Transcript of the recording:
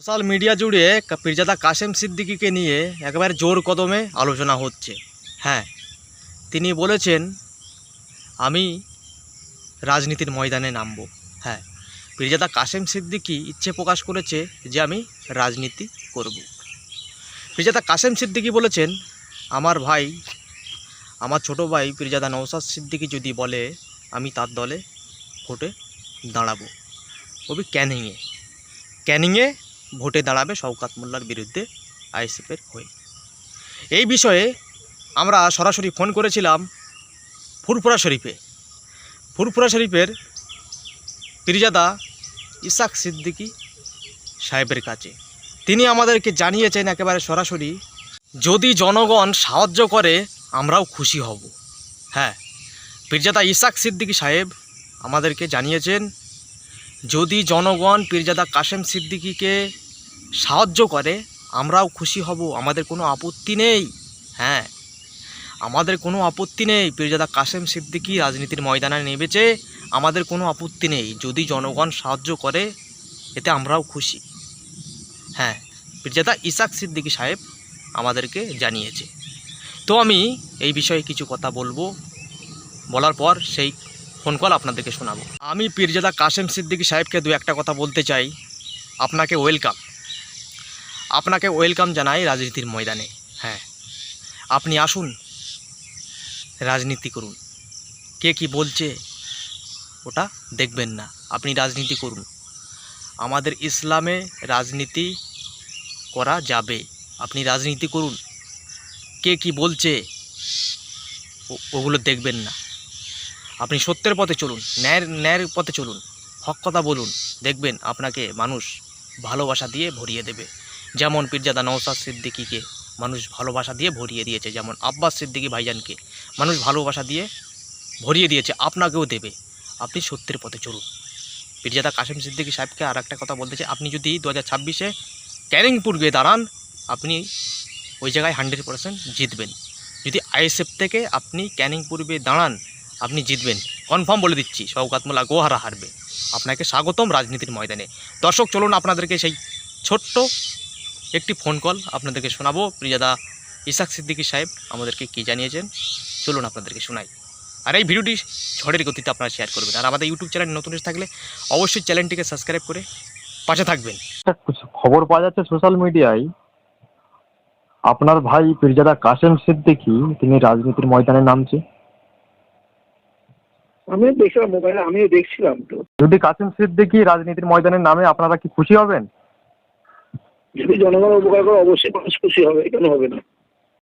Social media জুড়ে পীরজাদা কাশেম সিদ্দিকিকে নিয়ে একেবারে জোর কদমে আলোচনা হচ্ছে। হ্যাঁ তিনি বলেছেন, আমি রাজনীতির ময়দানে নামবো। হ্যাঁ পীরজাদা কাশেম সিদ্দিকী ইচ্ছে প্রকাশ করেছে যে আমি রাজনীতি করব। পীরজাদা কাশেম সিদ্দিকী বলেছেন, আমার ভাই, আমার ছোট ভাই পীরজাদা নৌসাদ সিদ্দিকী যদি বলে, আমি তার দলে ভোটে দাঁড়াবো। কবি ক্যানিংয়ে ক্যানিংয়ে ভোটে দাঁড়াবে শওকাত মোল্লার বিরুদ্ধে আইএসএফের হয়ে। এই বিষয়ে আমরা সরাসরি ফোন করেছিলাম ফুরফুরা শরীফে। ফুরফুরা শরীফের পিরজাদা ইসাক সিদ্দিকি সাহেবের কাছে। তিনি আমাদেরকে জানিয়েছেন একেবারে সরাসরি, যদি জনগণ সাহায্য করে, আমরাও খুশি হব। হ্যাঁ পীরজাদা ইসাক সিদ্দিকী সাহেব আমাদেরকে জানিয়েছেন যদি জনগণ পীরজাদা কাশেম সিদ্দিকীকে সাহায্য করে, আমরাও খুশি হব, আমাদের কোনো আপত্তি নেই। হ্যাঁ আমাদের কোনো আপত্তি নেই, পীরজাদা কাশেম সিদ্দিকী রাজনীতির ময়দানে নেমেছে, আমাদের কোনো আপত্তি নেই। যদি জনগণ সাহায্য করে, এতে আমরাও খুশি। হ্যাঁ পীরজাদা ইসাক সিদ্দিকী সাহেব আমাদেরকে জানিয়েছে। তো আমি এই বিষয়ে কিছু কথা বলব। বলার পর সেই ফোন কল আপনাদেরকে শোনাবো। আমি পীরজাদা কাশেম সিদ্দিকী সাহেবকে দু একটা কথা বলতে চাই। আপনাকে ওয়েলকাম। আপনাকে ওয়েলকাম জানাই রাজনীতির ময়দানে। হ্যাঁ আপনি আসুন, রাজনীতি করুন। কে কি বলছে, ওটা দেখবেন না। আপনি রাজনীতি করুন। আমাদের ইসলামে রাজনীতি করা যাবে। আপনি রাজনীতি করুন। কে কি বলছে ওগুলো দেখবেন না। আপনি সত্যের পথে চলুন, ন্যায়ের ন্যায়ের পথে চলুন, হক কথা বলুন, দেখবেন আপনাকে মানুষ ভালোবাসা দিয়ে ভরিয়ে দেবে। যেমন পীরজাদা নওসাদ সিদ্দিকীকে মানুষ ভালোবাসা দিয়ে ভরিয়ে দিয়েছে, যেমন আব্বাস সিদ্দিকী ভাইজানকে মানুষ ভালোবাসা দিয়ে ভরিয়ে দিয়েছে, আপনাকেও দেবে। আপনি সত্যের পথে চলুন। পীরজাদা কাশেম সিদ্দিকী সাহেবকে আর একটা কথা বলতে চাই, আপনি যদি দু হাজার ছাব্বিশে ক্যানিং পূর্বে দাঁড়ান, আপনি ওই জায়গায় হান্ড্রেড পার্সেন্ট জিতবেন। যদি আইএসএফ থেকে আপনি ক্যানিং পূর্বে দাঁড়ান আপনি জিতবেন। কনফার্ম বলে দিচ্ছি, শওকাত গোহারা হারবে। আপনাকে স্বাগতম রাজনীতির ময়দানে। দর্শক, চলুন আপনাদেরকে সেই ছোট্ট একটি ফোন কল আপনাদেরকে শোনাবো। প্রিয়াদা ইসাক সিদ্দিকী সাহেব আমাদেরকে কি জানিয়েছেন, চলুন আপনাদেরকে শোনাই। আর এই ভিডিওটি ঝড়ের গতিতে আপনারা শেয়ার করবেন। আর আমাদের ইউটিউব চ্যানেল নতুন এসে থাকলে অবশ্যই চ্যানেলটিকে সাবস্ক্রাইব করে পাশে থাকবেন। খবর পাওয়া যাচ্ছে সোশ্যাল মিডিয়ায় আপনার ভাই পীরজাদা কাশেম সিদ্দিকী, তিনি রাজনীতির ময়দানে নামছে। আমিও দেখছিলাম মোবাইলে আমিও দেখছিলাম তো। যদি কাসিম সিদ্দিকি রাজনীতির ময়দানের নামে আপনারা কি খুশি হবেন? যদি জনগণ উপকার করে অবশ্যই মানুষ খুশি হবে কেন হবে না?